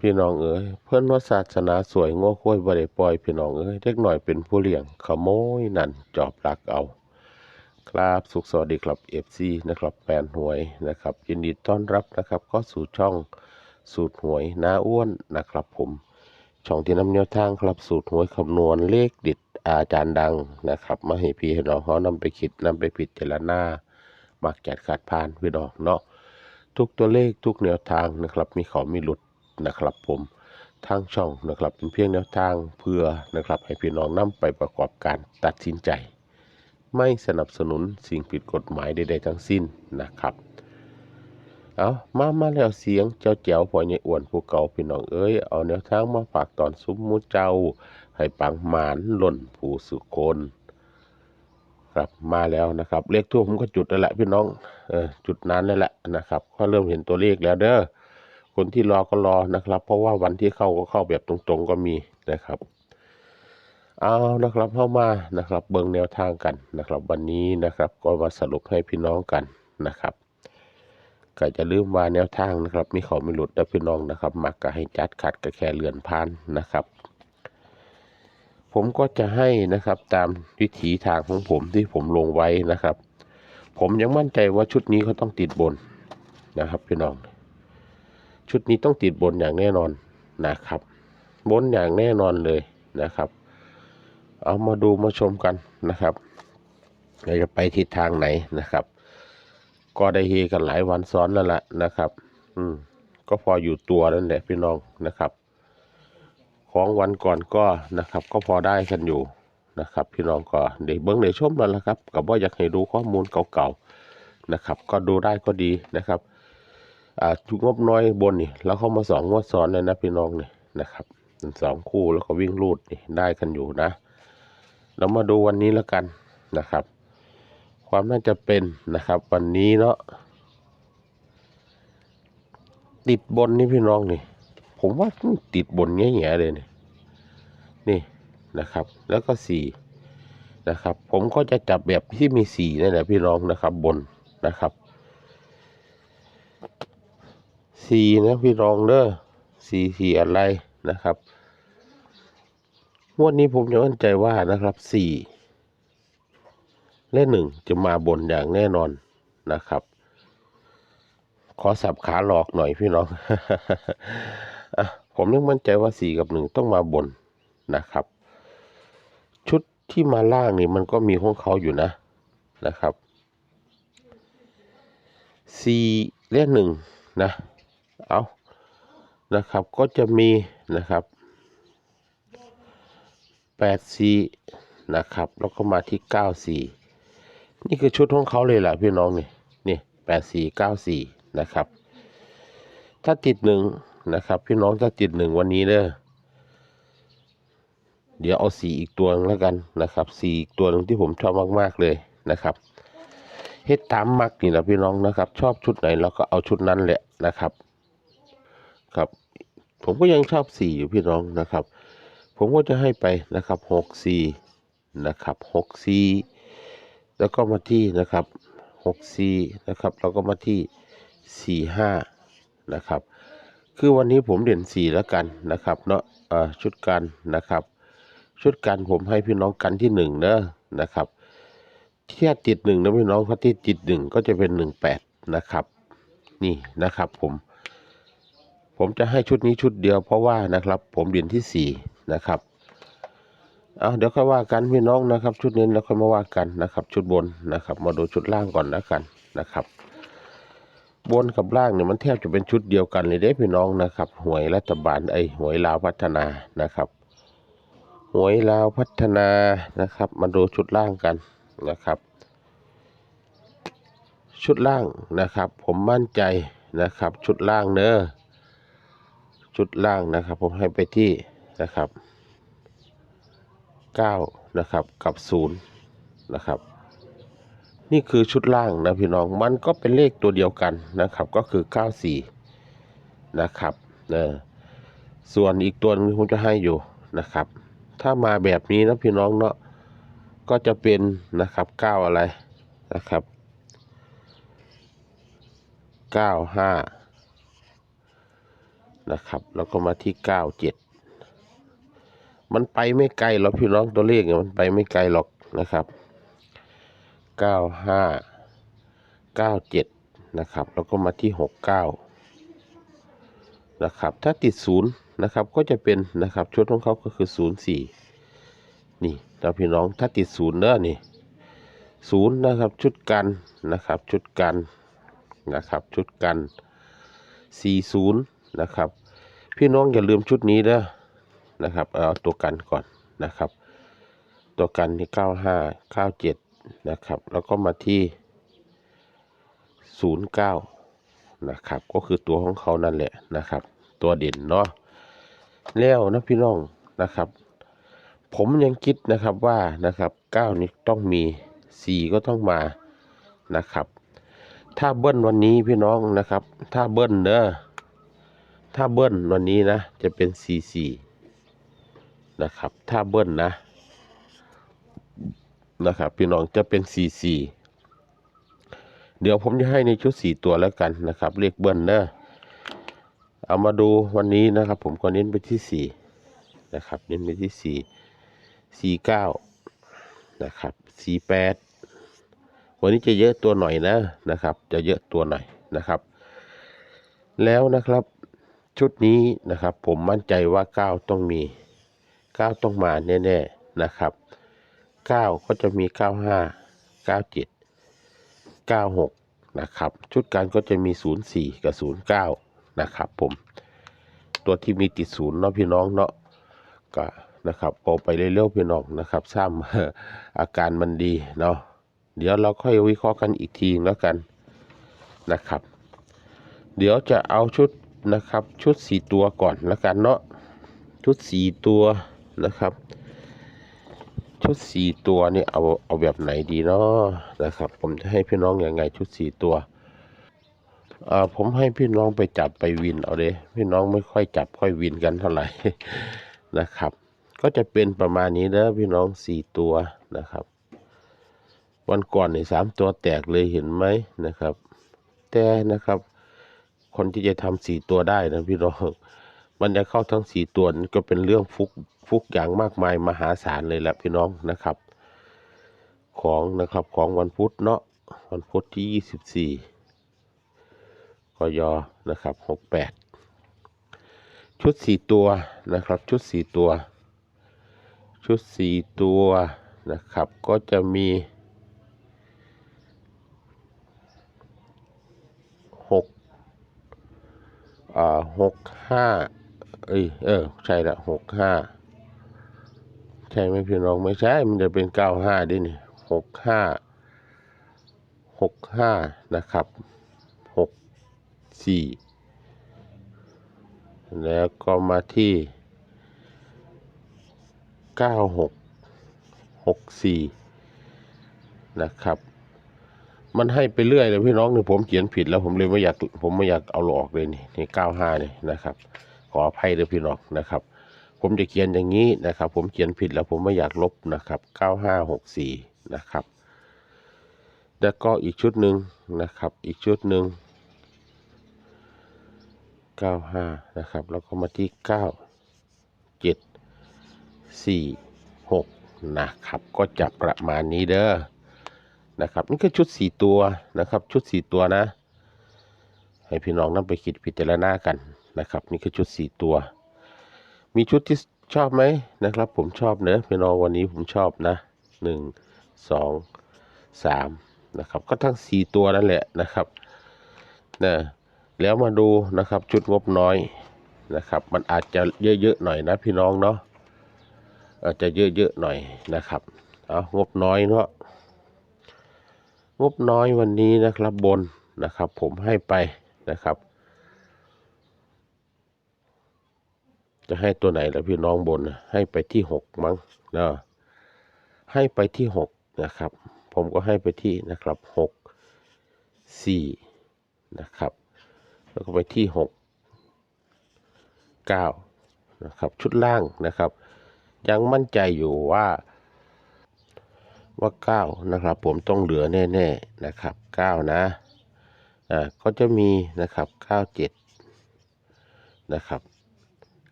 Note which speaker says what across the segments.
Speaker 1: พี่น้องเอ๋ยเพิ่อนว่าศาสนาสวยงัวคุ้ยบ่ได้ปล่อยพี่น้องเอ้ยเด็กหน่อยเป็นผู้เลี้ยงขโมยนั่นจอบลักเอา ครับสุขสวัสดีครับ FC นะครับแฟนหวยนะครับยินดีต้อนรับนะครับเข้าสู่ช่องสูตรหวยน้าอ้วนนะครับผม ช่องที่นำแนวทางครับสูตรหวยคำนวณเลขดิดอาจารย์ดังนะครับมาให้พี่ให้น้องเขานำไปคิดนำไปพิจารณามักแกดขาดพานพี่น้องเนาะทุกตัวเลขทุกแนวทางนะครับ มีเขามีหลุด นะครับผมทางช่องนะครับเป็นเพียงแนวทางเพื่อนะครับให้พี่น้องนำไปประกอบการตัดสินใจ ไม่สนับสนุนสิ่งผิดกฎหมายใดๆทั้งสิ้นนะครับเอามามาแล้วเสียงเจ้าแจ๋วพ่อใหญ่อ้วนผู้เก่าพี่น้องเอ้ยเอาแนวทางมาฝากตอนซุ้มมูเจ้า ให้ปังหมานหล่นผู้สุคนครับมาแล้วนะครับเลขทั่วผมก็จุดแล้วแหละพี่น้องเออจุดนั้นแล้วแหละนะครับก็เริ่มเห็นตัวเลขแล้วเด้อ คนที่รอก็รอนะครับ เพราะว่าวันที่เข้าก็เข้าแบบตรงๆก็มีนะครับเอานะครับเข้ามานะครับ เบิ่งแนวทางกันนะครับ วันนี้นะครับก็มาสรุปให้พี่น้องกันนะครับก็จะลืมว่าแนวทางนะครับ มีเขาไม่หลุดแล้พี่น้องนะครับ มักก็ให้จัดขัดก็แค่เลื่อนผ่านนะครับ ผมก็จะให้นะครับตามวิถีทางของผมที่ผมลงไว้นะครับ ผมยังมั่นใจว่าชุดนี้เขาต้องติดบนนะครับพี่น้อง ชุดนี้ต้องติดบนอย่างแน่นอนนะครับ บนอย่างแน่นอนเลยนะครับ เอามาดูมาชมกันนะครับเราจะไปทิศทางไหนนะครับ ก็ได้เฮกันหลายวันซ้อนแล้วล่ะนะครับ อืม ก็พออยู่ตัวนั่นแหละพี่น้องนะครับ ของวันก่อนก็นะครับ ก็พอได้กันอยู่นะครับ พี่น้องก็เดี๋ยวเบิ้งเดี๋ยวชมแล้วละครับกับว่าอยากให้ดูข้อมูลเก่าๆนะครับ ก็ดูได้ก็ดีนะครับ งบน้อยบนนี่แล้วเข้ามาสองงวดซ้อนเลยนะพี่น้องเนี่ยนะครับสองคู่แล้วก็วิ่งรูดนี่ได้กันอยู่นะ เรามาดูวันนี้แล้วกันนะครับ ความน่าจะเป็นนะครับ วันนี้เนาะติดบนนี่พี่น้องนี่ ผมว่าติดบนแง่ๆเลยนี่นี่นะครับ แล้วก็สี่นะครับ ผมก็จะจับแบบที่มีสี่นี่แหละพี่น้องนะครับ บนนะครับ สี่นะพี่น้องเด้อสี่สี่อะไรนะครับงวดนี้ผมยังมั่นใจว่านะครับสี่และหนึ่งจะมาบนอย่างแน่นอนนะครับ ขอสับขาหลอกหน่อยพี่น้องอผมยังมั่นใจว่าสี่กับหนึ่งต้องมาบนนะครับ ชุดที่มาล่างนี่มันก็มีของเขาอยู่นะนะครับสี่และหนึ่งนะ เอานะครับก็จะมีนะครับแปดสีนะครับ แล้วก็มาที่เก้าสีนี่คือชุดของเขาเลยแหละพี่น้องนี่นี่แปดสีเก้าสีนะครับ ถ้าติดหนึ่งนะครับ พี่น้องถ้าติดหนึ่งวันนี้เด้อเดี๋ยวเอาสีอีกตัวหนึงแล้วกันนะครับสีอีกตัวหนึ่งที่ผมชอบมากๆเลยนะครับเฮ็ดตามมักนี่แหละพี่น้องนะครับ ชอบชุดไหนเราก็เอาชุดนั้นแหละนะครับ ครับ ผมก็ยังชอบสีอยู่พี่น้องนะครับ ผมก็จะให้ไปนะครับหกสี่นะครับหกสี่แล้วก็มาที่นะครับหกสี่นะครับแล้วก็มาที่สี่ห้านะครับ คือวันนี้ผมเด่นสี่แล้วกันนะครับเนาะชุดกันนะครับ ชุดกันผมให้พี่น้องกันที่หนึ่งเนอะนะครับที่ติดหนึ่งนะพี่น้องเพราะที่ติดหนึ่งก็จะเป็นหนึ่งแปดนะครับ นี่นะครับผม ผมจะให้ชุดนี้ชุดเดียวเพราะว่านะครับ ผมเด่นที่สี่นะครับเอาเดี๋ยวค่อยว่ากันพี่น้องนะครับ ชุดนี้แล้วค่อยมาว่ากันนะครับ ชุดบนนะครับ มาดูชุดล่างก่อนแล้วกันนะครับ บนกับล่างเนี่ยมันแทบจะเป็นชุดเดียวกันเลยเด้พี่น้องนะครับหวยรัฐบาลไอหวยลาวพัฒนานะครับหวยลาวพัฒนานะครับ มาดูชุดล่างกันนะครับ ชุดล่างนะครับ ผมมั่นใจนะครับ ชุดล่างเนอะ ชุดล่างนะครับ ผมให้ไปที่นะครับเก้านะครับกับศูนะครับ นี่คือชุดล่างนะพี่น้องมันก็เป็นเลขตัวเดียวกันนะครับ ก็คือ 94 นะครับเนะส่วนอีกตัวนึงผมจะให้อยู่นะครับ ถ้ามาแบบนี้นะพี่น้องเนาะก็จะเป็นนะครับ9อะไรนะครับ 95 นะครับ แล้วก็มาที่เก้าเจ็ดมันไปไม่ไกลหรอกพี่น้องตัวเลขเนี่ยมันไปไม่ไกลหรอกนะครับเก้าห้าเก้าเจ็ดนะครับ แล้วก็มาที่หกเก้านะครับ ถ้าติดศูนย์นะครับก็จะเป็นนะครับชุดของเขาก็คือศูนย์สี่นี่เราพี่น้องถ้าติดศูนย์เด้อนี่ศูนย์นะครับชุดกันนะครับชุดกันนะครับชุดกันสี่ศูนย์ นะครับ พี่น้องอย่าลืมชุดนี้เด้อนะครับเอาตัวกันก่อนนะครับ ตัวกันที่เก้าห้าเก้าเจ็ดนะครับ แล้วก็มาที่ศูนย์เก้านะครับ ก็คือตัวของเขานั่นแหละนะครับ ตัวเด่นเนาะแล้วนะพี่น้องนะครับ ผมยังคิดนะครับว่านะครับเก้านี้ต้องมีสี่ก็ต้องมานะครับ ถ้าเบิ้ลวันนี้พี่น้องนะครับ ถ้าเบิ้ลเด้อ ถ้าเบิ้ลวันนี้นะ จะเป็นสี่สี่นะครับ ถ้าเบิ้ลนะ นะครับ พี่น้องจะเป็นสี่สี่เดี๋ยวผมจะให้ในชุดสี่ตัวแล้วกันนะครับเรียกเบิ้ลเด้อเอามาดูวันนี้นะครับ ผมก็เน้นไปที่สี่นะครับ เน้นไปที่สี่สี่เก้านะครับสี่แปดวันนี้จะเยอะตัวหน่อยนะนะครับ จะเยอะตัวหน่อยนะครับ แล้วนะครับ ชุดนี้นะครับ ผมมั่นใจว่าเก้าต้องมีเก้าต้องมาแน่ๆนะครับเก้าก็จะมีเก้าห้าเก้าเจ็ดเก้าหกนะครับ ชุดการก็จะมีศูนย์สี่กับศูนย์เก้านะครับผม ตัวที่มีติดศูนย์เนาะพี่น้องเนาะก็นะครับโอไปเรื่อยๆพี่น้องนะครับซ้ำอาการมันดีเนาะเดี๋ยวเราค่อยวิเคราะห์กันอีกทีแล้วกันนะครับ เดี๋ยวจะเอาชุด นะครับ ชุดสี่ตัวก่อนแล้วกันเนาะชุดสี่ตัวนะครับ ชุดสี่ตัวนี่เอาเอาแบบไหนดีเนาะนะครับ ผมจะให้พี่น้องอยังไงชุดสี่ตัวอ่าผมให้พี่น้องไปจับไปวินเอาเด้พี่น้องไม่ค่อยจับค่อยวินกันเท่าไหร่นะครับ ก็จะเป็นประมาณนี้เด้อพี่น้องสี่ตัวนะครับ วันก่อนในสามตัวแตกเลยเห็นไหมนะครับ แต่นะครับ คนที่จะทำสี่ตัวได้นะพี่น้องมันจะเข้าทั้งสี่ตัวนี่ก็เป็นเรื่องฟุกฟุกอย่างมากมายมหาศาลเลยแหละพี่น้องนะครับ ของนะครับของวันพุธเนาะวันพุธที่ยี่สิบสี่กยนะครับหกแปดชุดสี่ตัวนะครับ ชุดสี่ตัว ชุดสี่ตัวนะครับ ก็จะมี หก อ่าหกห้าเอ้ยเออใช่ละหกห้าใช่ไหมพี่น้องไม่ใช่มันจะเป็นเก้าห้าดินี่หกห้าหกห้านะครับหกสี่แล้วก็มาที่เก้าหกหกสี่นะครับ มันให้ไปเรื่อยเลยพี่น้องเนี่ยผมเขียนผิดแล้วผมเลยไม่อยากผมไม่อยากเอาออกเลยนี่นี่เก้าห้านี่นะครับ ขออภัยเลยพี่น้องนะครับ ผมจะเขียนอย่างนี้นะครับ ผมเขียนผิดแล้วผมไม่อยากลบนะครับเก้าห้าหกสี่นะครับ แล้วก็อีกชุดหนึ่งนะครับ อีกชุดหนึ่งเก้าห้านะครับ แล้วก็มาที่เก้าเจ็ดสี่หกนะครับ ก็จะประมาณนี้เด้อ นะครับนี่คือชุดสี่ตัวนะครับ ชุดสี่ตัวนะ ให้พี่น้องนำไปคิดพิจารณากันนะครับ นี่คือชุดสี่ตัว มีชุดที่ชอบไหมนะครับ ผมชอบเนอะพี่น้องวันนี้ผมชอบนะหนึ่งสองสามนะครับ ก็ทั้งสี่ตัวนั่นแหละนะครับนะแล้วมาดูนะครับชุดงบน้อยนะครับ มันอาจจะเยอะๆหน่อยนะพี่น้องเนาะอาจจะเยอะๆหน่อยนะครับเอางบน้อยเนาะ งบน้อยวันนี้นะครับบนนะครับ ผมให้ไปนะครับ จะให้ตัวไหนแล้วพี่น้องบนให้ไปที่หกมั้งเนาะให้ไปที่หกนะครับ ผมก็ให้ไปที่นะครับหกสี่นะครับ แล้วก็ไปที่หกเก้านะครับ ชุดล่างนะครับ ยังมั่นใจอยู่ว่า ว่าเก้านะครับ ผมต้องเหลือแน่ ๆ นะครับเก้านะอ่าก็จะมีนะครับเก้าเจ็ดนะครับ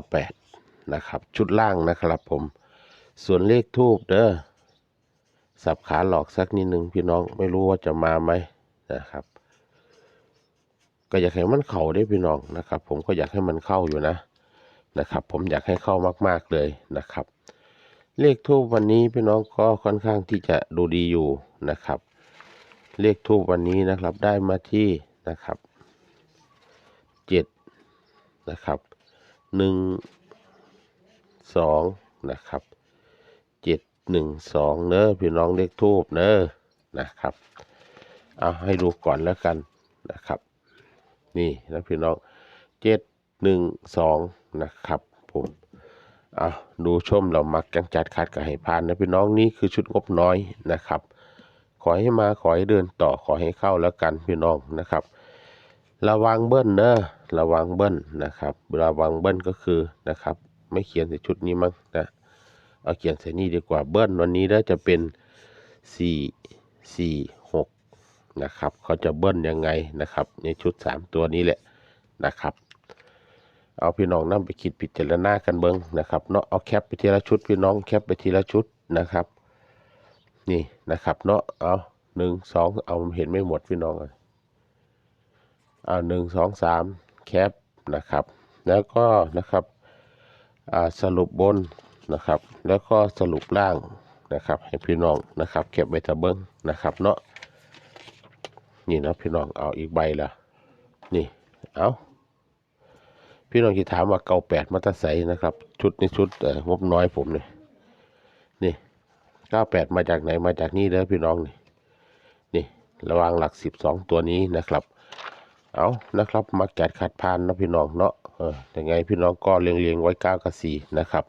Speaker 1: 98 นะครับ ชุดล่างนะครับผมส่วนเลขทูบเด้อสับขาหลอกสักนิดหนึ่งพี่น้องไม่รู้ว่าจะมาไหมนะครับ ก็อยากให้มันเข้าได้พี่น้องนะครับ ผมก็อยากให้มันเข้าอยู่นะนะครับ ผมอยากให้เข้ามาก ๆเลยนะครับ เลขทูบวันนี้พี่น้องก็ค่อนข้างที่จะดูดีอยู่นะครับ เลขทูบวันนี้นะครับได้มาที่นะครับเจ็ดนะครับหนึ่งสองนะครับเจ็ดหนึ่งสองเนอะพี่น้องเลขทูบเนอะนะครับเอาให้ดูก่อนแล้วกันนะครับ นี่นะพี่น้องเจ็ดหนึ่งสองนะครับผม อาดูชมเรามักจังจัดคัดกับให้พานนะพี่น้องนี่คือชุดงบน้อยนะครับ ขอให้มาขอให้เดินต่อขอให้เข้าแล้วกันพี่น้องนะครับ ระวังเบิ้ลเนอะระวังเบิ้ลนะครับระวังเบิ้ลก็คือนะครับ ไม่เขียนใส่ชุดนี้มั้งนะเอาเขียนใส่นี่ดีกว่าเบิ้ลวันนี้ได้จะเป็นสี่สี่หกนะครับเขาจะเบิ้ลยังไงนะครับ ในชุดสามตัวนี้แหละนะครับ เอาพี่น้องนั่ไปคิดพิจารณากันเบิ้งนะครับเนาะเอาแคปไปทีละชุดพี่น้องแคปไปทีละชุดนะครับ นี่นะครับ เนาะเอาหนึ่งสองเอาเห็นไม่หมดพี่น้องอะเอาหนึ่งสองสามแคปนะครับ แล้วก็นะครับสรุปบนนะครับ แล้วก็สรุปล่างนะครับ ให้พี่น้องนะครับเก็บไว้ตะเบิ้งนะครับ เนาะนี่นะพี่น้องเอาอีกใบละนี่เอา พี่น้องที่ถามว่าเก่าแปดมาตรใสนะครับ ชุดนี้ชุดงบน้อยผมเนี่ยนี่เก้าแปดมาจากไหนมาจากนี่เด้อพี่น้องนี่นี่ระวางหลักสิบสองตัวนี้นะครับ เอานะครับมาแกดขัดพานนะพี่น้องเนาะเออยังไงพี่น้องก็เรียงเรียงๆไว้เก้ากับสี่นะครับ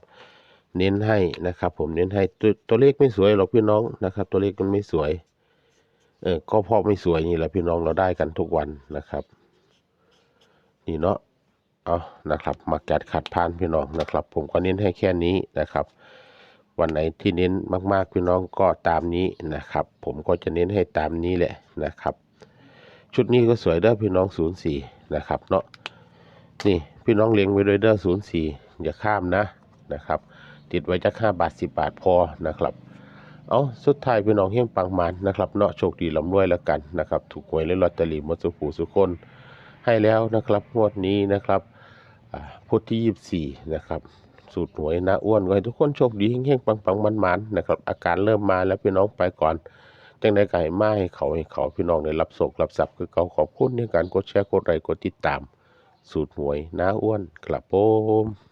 Speaker 1: เน้นให้นะครับ ผมเน้นให้ตัวตัวเลขไม่สวยหรอกพี่น้องนะครับ ตัวเลขมันไม่สวยเออก็เพราะไม่สวยนี่แหละพี่น้องเราได้กันทุกวันนะครับ นี่เนาะ เอานะครับ มาแกดขัดพานพี่น้องนะครับ ผมก็เน้นให้แค่นี้นะครับ วันไหนที่เน้นมากๆพี่น้องก็ตามนี้นะครับ ผมก็จะเน้นให้ตามนี้แหละนะครับ ชุดนี้ก็สวยเด้อพี่น้องศูนย์สี่นะครับเนาะนี่พี่น้องเลี้ยงไว้ด้วยเด้อศูนย์สี่อย่าข้ามนะนะครับ ติดไว้จักห้าบาทสิบบาทพอนะครับเอาสุดท้ายพี่น้องเฮี้ยงปังมันนะครับเนาะโชคดีลำรวยแล้วกันนะครับ ถูกหวยและลอตเตอรี่หมดสุขูสุคนให้แล้วนะครับงวดนี้นะครับ พุธที่ยี่สี่นะครับ สูตรหวยนะอ้วนก็ให้ทุกคนโชคดีเฮงๆปังๆมันๆนะครับ อาการเริ่มมาแล้วพี่น้องไปก่อนจังได้ไก่มาให้เขาให้เขาพี่น้องได้รับโศกรับทรัพย์คือเขาขอบคุณในการกดแชร์กดไลค์กดติดตาม สูตรหวยน้าอ้วนกลับผม